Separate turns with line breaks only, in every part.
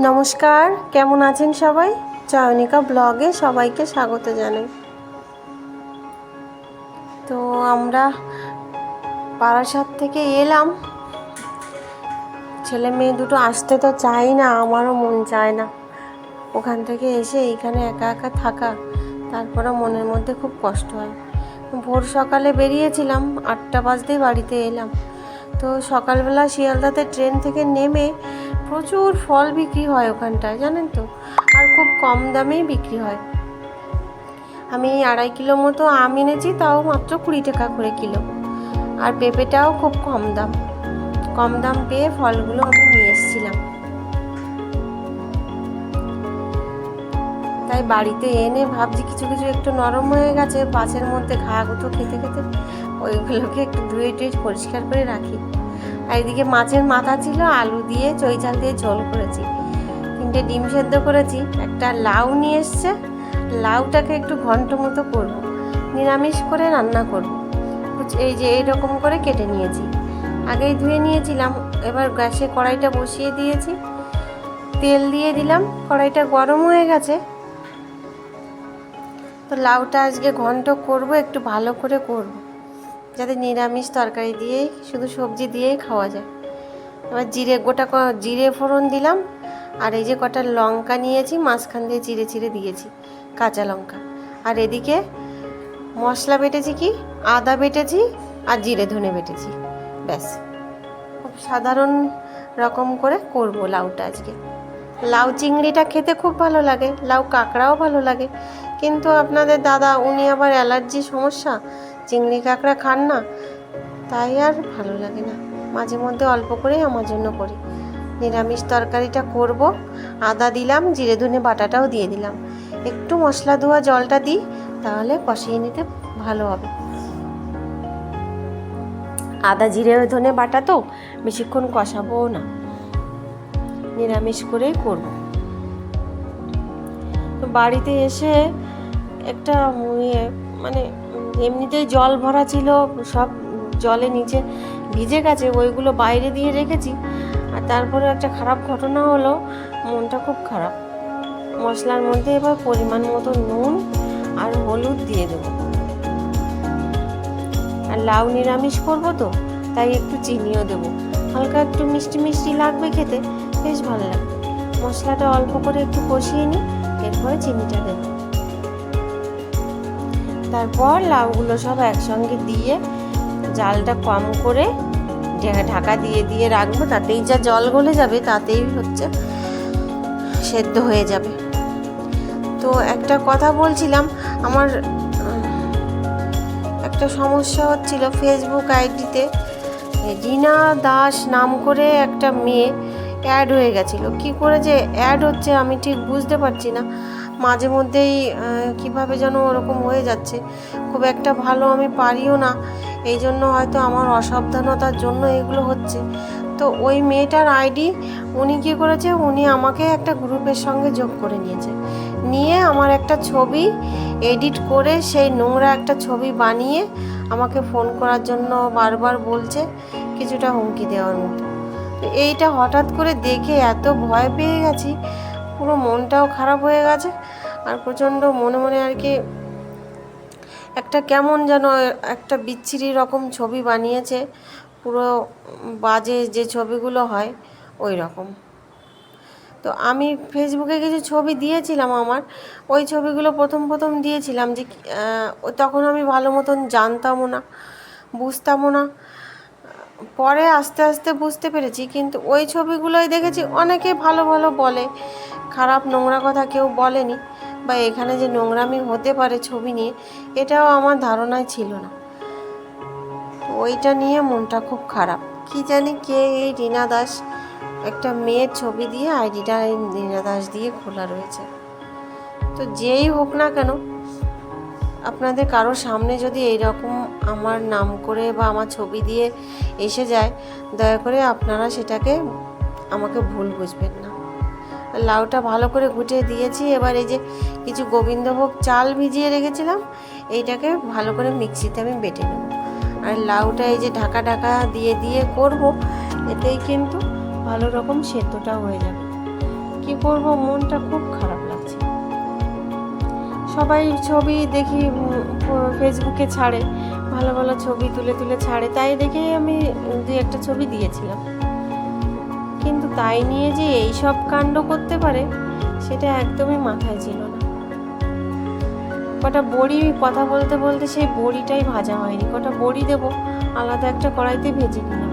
নমস্কার, কেমন আছেন সবাই? চয়নিকা ব্লগে সবাইকে স্বাগত জানাই। তো আমরা বারাসাত থেকে এলাম। ছেলে মেয়ে দুটো আসতে তো চাই না, আমারও মন চায় না। ওখান থেকে এসে এইখানে একা একা থাকা তারপরে মনের মধ্যে খুব কষ্ট হয়। ভোর সকালে বেরিয়েছিলাম, আটটা বাজতেই বাড়িতে এলাম। তো সকালবেলা শিয়ালদাতে ট্রেন থেকে নেমে প্রচুর ফল বিক্রি হয় ওখানটায়, জানেন তো? আর খুব কম দামেই বিক্রি হয়। আমি আড়াই কিলো মতো আম এনেছি, তাও মাত্র কুড়ি টাকা করে কিলো। আর পেঁপেটাও খুব কম দাম। কম দাম পেয়ে ফলগুলো আমি নিয়ে এসেছিলাম। তাই বাড়িতে এনে ভাবছি কিছু কিছু একটু নরম হয়ে গেছে বাসের মধ্যে ঘা ঘাগুতো খেতে খেতে ওইগুলোকে একটু ধুয়ে টুয়ে পরিষ্কার করে রাখি। আর এদিকে মাছের মাথা ছিল, আলু দিয়ে চই চাল দিয়ে ঝোল করেছি। তিনটে ডিম সেদ্ধ করেছি, একটা লাউ নিয়ে এসছে। লাউটাকে একটু ঘন্ট মতো করব, নিরামিষ করে রান্না করব। এই যে এইরকম করে কেটে নিয়েছি। আগেই ধুয়ে নিয়েছিলাম, এবার গ্যাসে কড়াইটা বসিয়ে দিয়েছি। তেল দিয়ে দিলাম, কড়াইটা গরম হয়ে গেছে। তো লাউটা আজকে ঘন্ট করব, একটু ভালো করে করব। যাতে নিরামিষ তরকারি দিয়েই শুধু সবজি দিয়েই খাওয়া যায়। এবার জিরে গোটা জিরে ফোড়ন দিলাম, আর এই যে কটা লঙ্কা নিয়েছি, মাঝখান দিয়ে চিড়ে চিড়ে দিয়েছি, কাঁচা লঙ্কা। আর এদিকে মশলা বেটেছি কি? আদা বেটেছি আর জিরে ধনে বেটেছি, ব্যাস। খুব সাধারণ রকম করে করব লাউটা আজকে। লাউ চিংড়িটা খেতে খুব ভালো লাগে, লাউ কাঁকড়াও ভালো লাগে। কিন্তু আপনাদের দাদা, উনি আবার অ্যালার্জি সমস্যা চিংড়ি কাঁকড়া খান না, তাই আর ভালো লাগে না। মাঝে মধ্যে অল্প করেই আমার জন্য করি। নিরামিষ তরকারিটা করব, আদা দিলাম, জিরে ধনে বাটাটাও দিয়ে দিলাম। একটু মশলা ধোয়া জলটা দিই, তাহলে কষিয়ে নিতে ভালো হবে। আদা, জিরে, ধনে বাটা তো বেশিক্ষণ কষাবো না। নিরামিষ করেই করব। তো বাড়িতে এসে একটা মানে এমনিতেই জল ভরা ছিল, সব জলে নিচে ভিজে গেছে, ওইগুলো বাইরে দিয়ে রেখেছি। আর তারপরে একটা খারাপ ঘটনা হলো, মনটা খুব খারাপ। মশলার মধ্যে এবার পরিমাণ মতো নুন আর হলুদ দিয়ে দেবো। আর লাউ নিরামিষ করব তো, তাই একটু চিনিও দেবো। হালকা একটু মিষ্টি মিষ্টি লাগবে খেতে, বেশ ভালো লাগবে। মশলাটা অল্প করে একটু কষিয়ে নিই, এরপরে চিনিটা দেবো। তারপর লাউগুলো সব একসঙ্গে দিয়ে জালটা কম করে ঢাকা- দিয়ে দিয়ে রাখব, তাতেই যা জল গলে যাবে তাতেই হচ্ছে সেদ্ধ হয়ে যাবে। তো একটা কথা বলছিলাম, আমার একটা সমস্যা হচ্ছিল ফেসবুক আইডিতে, রিনা দাস নাম করে একটা মেয়ে অ্যাড হয়ে গেছিল। কি করে যে অ্যাড হচ্ছে আমি ঠিক বুঝতে পারছি না। মাঝে মধ্যেই কীভাবে যেন ওরকম হয়ে যাচ্ছে। খুব একটা ভালো আমি পারিও না। এই জন্য হয়তো আমার অসাবধানতার জন্য এগুলো হচ্ছে। তো ওই মেয়েটার আইডি, উনি কী করেছে? উনি আমাকে একটা গ্রুপের সঙ্গে যোগ করে নিয়েছে। নিয়ে আমার একটা ছবি এডিট করে সেই নোংরা একটা ছবি বানিয়ে আমাকে ফোন করার জন্য বারবার বলছে, কিছুটা হুমকি দেওয়ার মতো। এইটা হঠাৎ করে দেখে এত ভয় পেয়ে গেছি পুরো মনটাও খারাপ হয়ে গেছে আর প্রচণ্ড মনে মনে আর কি একটা কেমন যেন একটা বিচ্ছিরি রকম ছবি বানিয়েছে, পুরো বাজে যে ছবিগুলো হয় ওই রকম। তো আমি ফেসবুকে কিছু ছবি দিয়েছিলাম আমার, ওই ছবিগুলো প্রথম প্রথম দিয়েছিলাম যে তখন আমি ভালো মতন জানতামও না, বুঝতামও না। পরে আস্তে আস্তে বুঝতে পেরেছি, কিন্তু ওই ছবিগুলোই দেখেছি অনেকে ভালো ভালো বলে খারাপ নোংরা কথা কেউ বলেনি বা এখানে যে নোংরামি হতে পারে ছবি নিয়ে, এটাও আমার ধারণায় ছিল না। ওইটা নিয়ে মনটা খুব খারাপ। কি জানি কে এই রীনা দাস, একটা মেয়ের ছবি দিয়ে আইডিটা রীনা দাস দিয়ে খোলা রয়েছে। তো যেই হোক না কেন, আপনাদের কারোর সামনে যদি এইরকম আমার নাম করে বা আমার ছবি দিয়ে এসে যায়, দয়া করে আপনারা সেটাকে আমাকে ভুল বুঝবেন না। লাউটা ভালো করে গুটিয়ে দিয়েছি। এবার এই যে কিছু গোবিন্দভোগ চাল ভিজিয়ে রেখেছিলাম, এইটাকে ভালো করে মিক্সিতে আমি বেটে নেব। আর লাউটা এই যে ঢাকা ঢাকা দিয়ে দিয়ে করব, এতেই কিন্তু ভালো রকম সেদ্ধটা হয়ে যাবে। কি করব? মনটা খুব খারাপ লাগছে। সবাই ছবি দেখি ফেসবুকে ছাড়ে, ভালো ভালো ছবি তুলে তুলে ছাড়ে। তাই দেখেই আমি দুই একটা ছবি দিয়েছিলাম। কিন্তু তাই নিয়ে যে এই সব কাণ্ড করতে পারে, সেটা একদমই মাথায় ছিল না। কটা বড়ি কথা বলতে বলতে সেই বড়িটাই ভাজা হয়নি। কটা বড়ি দেবো, আলাদা একটা কড়াইতে ভেজে নিলাম।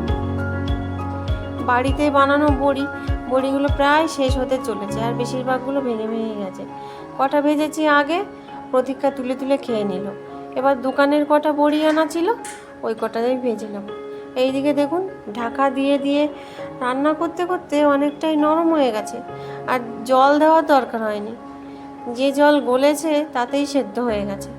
বাড়িতে বানানো বড়ি, বড়িগুলো প্রায় শেষ হতে চলেছে আর বেশিরভাগগুলো ভেঙে ভেঙে গেছে। কটা ভেজেছি আগে, প্রতীক্ষা তুলে তুলে খেয়ে নিল। এবার দোকানের কটা বড়ি আনা ছিল, ওই কটাতেই ভেজে নেব। এইদিকে দেখুন, ঢাকা দিয়ে দিয়ে রান্না করতে করতে অনেকটাই নরম হয়ে গেছে আর জল দেওয়ার দরকার হয়নি। যে জল গলেছে তাতেই সেদ্ধ হয়ে গেছে।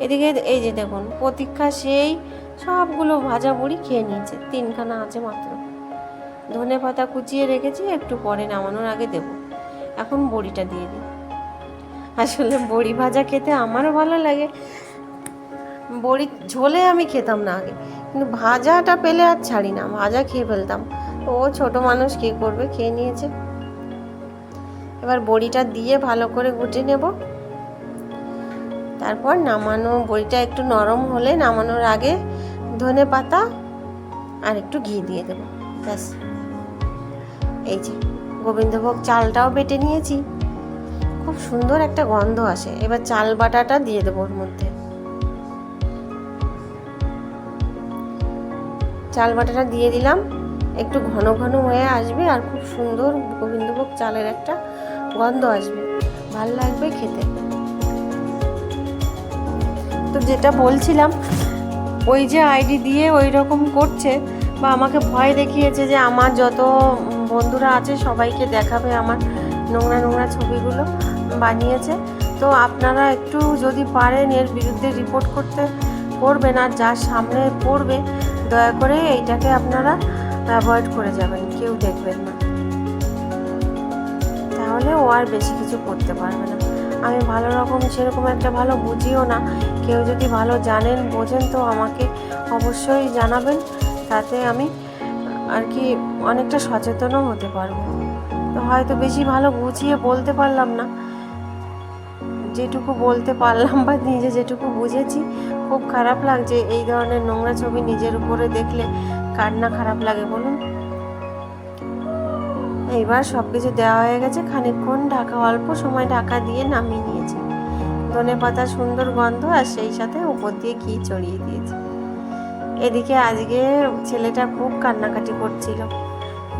এদিকে এই যে দেখুন, প্রতীক্ষা সেই সবগুলো ভাজা বড়ি খেয়ে নিয়েছে, তিনখানা আছে মাত্র। ধনে পাতা কুচিয়ে রেখেছি, একটু পরে নামানোর আগে দেব। এখন বড়িটা দিয়ে দিই। আসলে বড়ি ভাজা খেতে আমারও ভালো লাগে। বড়ি ঝোলে আমি খেতাম না আগে। কিন্তু ভাজাটা পেলে আর ছাড়ি না, ভাজা খেয়ে ফেলতাম। ও ছোট মানুষ কী করবে, খেয়ে নিয়েছে। এবার বড়িটা দিয়ে ভালো করে গুটে নেব। তারপর নামানো বড়িটা একটু নরম হলে নামানোর আগে ধনে পাতা আর একটু ঘি দিয়ে দেবো। ব্যাস। এই যে, গোবিন্দভোগ চালটাও বেটে নিয়েছি। খুব সুন্দর একটা গন্ধ আসে। এবার চাল বাটাটা দিয়ে দেবো ওর মধ্যে। চাল বাটাটা দিয়ে দিলাম। একটু ঘন ঘন হয়ে আসবে আর খুব সুন্দর গোবিন্দভোগ চালের একটা গন্ধ আসবে। ভালো লাগবে খেতে। তো যেটা বলছিলাম, ওই যে আইডি দিয়ে ওই রকম করছে বা আমাকে ভয় দেখিয়েছে যে আমার যত বন্ধুরা আছে সবাইকে দেখাবে আমার নোংরা নোংরা ছবিগুলো বানিয়েছে। তো আপনারা একটু যদি পারেন এর বিরুদ্ধে রিপোর্ট করতে, করবেন আর যার সামনে পড়বে দয়া করে এইটাকে আপনারা অ্যাভয়েড করে যাবেন, কেউ দেখবেন না। তাহলে ও আর বেশি কিছু করতে পারবে না। আমি ভালো রকম সেরকম একটা ভালো বুঝিও না। কেউ যদি ভালো জানেন, বোঝেন, তো আমাকে অবশ্যই জানাবেন। তাতে আমি আর কি অনেকটা সচেতনও হতে পারব। তো হয়তো বেশি ভালো বুঝিয়ে বলতে পারলাম না। যেটুকু বলতে পারলাম বা নিজে যেটুকু বুঝেছি, খুব খারাপ লাগছে। এই ধরনের নোংরা ছবি নিজের উপরে দেখলে কার না খারাপ লাগে, বলুন। এইবার সব কিছু দেওয়া হয়ে গেছে, খানিকক্ষণ ঢাকা, অল্প সময় ঢাকা দিয়ে নামিয়ে নিয়েছে। ধনে পাতা সুন্দর গন্ধ আর সেই সাথে উপর দিয়ে ঘি চড়িয়ে দিয়েছে। এদিকে আজকে ছেলেটা খুব কান্নাকাটি করছিল।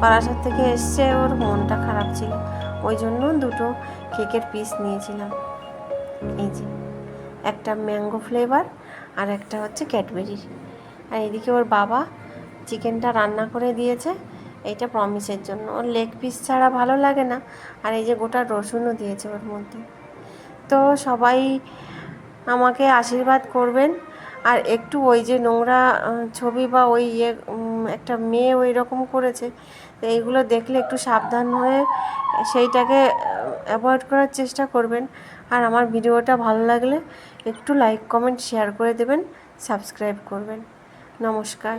বারাসাত থেকে এসছে, ওর মনটা খারাপ ছিল। ওই জন্য দুটো কেকের পিস নিয়েছিলাম। এই যে, একটা ম্যাঙ্গো ফ্লেভার আর একটা হচ্ছে ক্যাডবেরির আর এদিকে ওর বাবা চিকেনটা রান্না করে দিয়েছে, এইটা প্রমিসের জন্য। ওর লেগ পিস ছাড়া ভালো লাগে না। আর এই যে গোটা রসুনও দিয়েছে ওর মধ্যে। তো সবাই আমাকে আশীর্বাদ করবেন। আর একটু ওই যে নোংরা ছবি বা ওই ইয়ে একটা মেয়ে ওই রকম করেছে, তো এইগুলো দেখলে একটু সাবধান হয়ে সেইটাকে অ্যাভয়েড করার চেষ্টা করবেন। আর আমার ভিডিওটা ভালো লাগলে একটু লাইক কমেন্ট শেয়ার করে দেবেন সাবস্ক্রাইব করবেন। নমস্কার।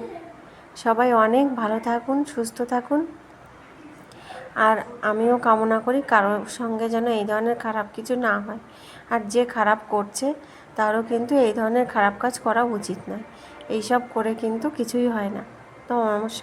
সবাই অনেক ভালো থাকুন, সুস্থ থাকুন। আর আমিও কামনা করি কারোর সঙ্গে যেন এই ধরনের খারাপ কিছু না হয়। আর যে খারাপ করছে, তারও কিন্তু এই ধরনের খারাপ কাজ করা উচিত নয়। এইসব করে কিন্তু কিছুই হয় না। তো নমস্কার।